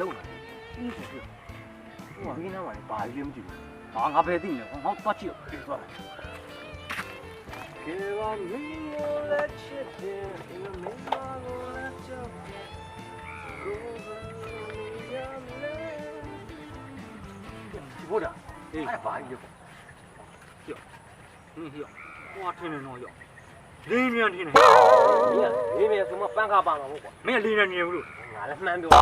လုပ်နေလဲဒီဆိုပြဟိုကဒီနားမှာဘာကြီးလဲမသိဘူးဟာငါပဲသိနေတယ်ငါတော့ကြည့်အောင်သွားမယ်ကေဝမင်းကိုလက်ချစ်တယ်အင်းမင်းမကိုလက်ချစ်ကိုရမလဲဒီဘောတာအဲ့ဘာကြီးလဲဟင်းဟိုဟွာထင်းနေတော့ရော လင်းမြန်ထင်းနေမင်းကလေးမြန်ဆိုမှပန်းကားပါမှာပေါ့ကွာမင်းလင်းနေနေဘူးလို့ငါလည်းမှန်းပြောဟဲ့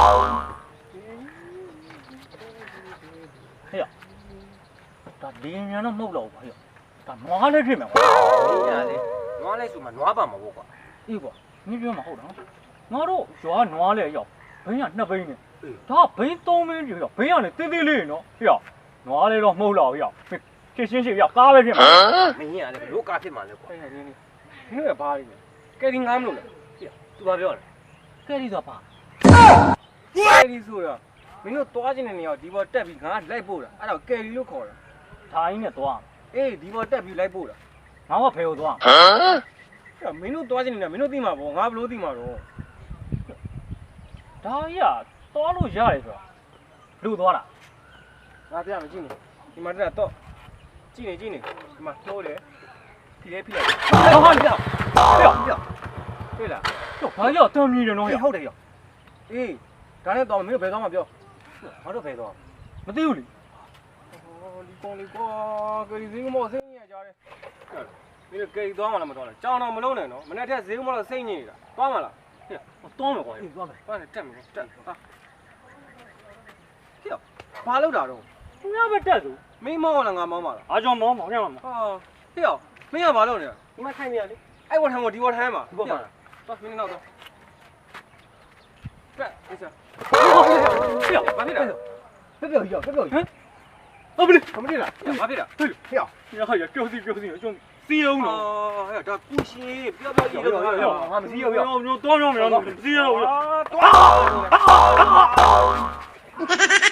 ဒါလင်းမြန်တော့မဟုတ်တော့ဘူးဟဲ့ဒါနွားလည်းထင်းမယ်ကွာမင်းကလေနွားလဲဆိုမှနွားပါမှာပေါ့ကွာအေးကွာမင်းပြောမှာဟုတ်တာနော်ငါတို့ရွာနွားလည်းရောက်ဘင်းကနှစ်ဘင်းနဲ့အေးဒါဘင်းသုံးဘင်းကြီးရောက်ဘင်းကလည်းတင်းတင်းလေးနော်ဟဲ့နွားလည်းတော့မဟုတ်တော့ဘူးရောက်ရှင်းရှင်းရှင်းရောက်ကားပဲဖြစ်မှာမင်းကလေဘလို့ကားဖြစ်မှာလဲကွာအဲ့ဒါ နင်းနင်းနင်းကဘာလဲကဲဒီငားမလို့လားသူဘာပြောလဲကဲဒီတော့ပါကဲဒီဆိုတာမင်းတို့သွားခြင်းတဲ့နေရာဒီဘောတက်ပြီးငါလိုက်ပို့တာအဲ့ဒါကယ်ရီလို့ခေါ်တာဓာကြီးနဲ့သွားအေးဒီဘောတက်ပြီးလိုက်ပို့တာငါကဖယ်ကိုသွားအဲ့မင်းတို့သွားခြင်းနေတာမင်းတို့သိမှာပေါ့ငါဘလို့သိမှာတော့ဒါကြီးကသွားလို့ရတယ်ဆိုတာလူသွားတာငါပြမကြည့်နေဒီမှာတက်တော့ကြည့်နေကြည့်နေဒီမှာနှိုးတယ် ဒီလေးဖိလိုက်ဟောဟောကြောက်ကြောက်ကြောက်တွေ့လားကြောက်ဘာကြောက်တမ်းမြည်တယ်နော်အေးရဟုတ်တယ်ရောအေးဒါနဲ့တော့မင်းတို့ဘယ်သွားမှာပြောငါတို့ဘယ်သွားမသိဘူးလေဟောဒီကောင်လေးကွာကယ်ရီဈေးမောစိတ်ညစ်ကြတယ်မင်းတို့ကယ်ရီသွားမှာလားမသွားလားကြောင်တော့မလုံးနဲ့နော်မနေ့ကဈေးမောတော့စိတ်ညစ်နေတာသွားမှာလားတောင်းမယ်ကွာအေးသွားမယ်သွားတယ်တက်မယ်တက်ဟာဟေ့ဘာလုပ်တာတော့သူများပဲတက်သူမင်းမောင်းလားငါမောင်းပါလားအားကြောင့်မောင်းမောင်းရမှာမဟာဟေ့ မင်းကဘာလုပ်နေတာဒီမှာထိုင်နေရလေအဲ့ဝတ်ထမ်းကိုဒီဝတ်ထမ်းမှာသွားမင်းနောက်တော့တက်အေးစားပြောဘာဖြစ်တာပြပြရောက်ပြပြဟမ်ဟုတ်ပြီဘာမဖြစ်လားဘာဖြစ်တာဟဲ့ရဟရကြောက်စီကြောက်စီအကျုံစီးအောင်ဟောနော်ဟဲ့ဒါကူရှင်ပြောပြောကြီးတော့ငါမစီးရောရောညိုတော့ညောင်းမရစီးရအောင်အာတွား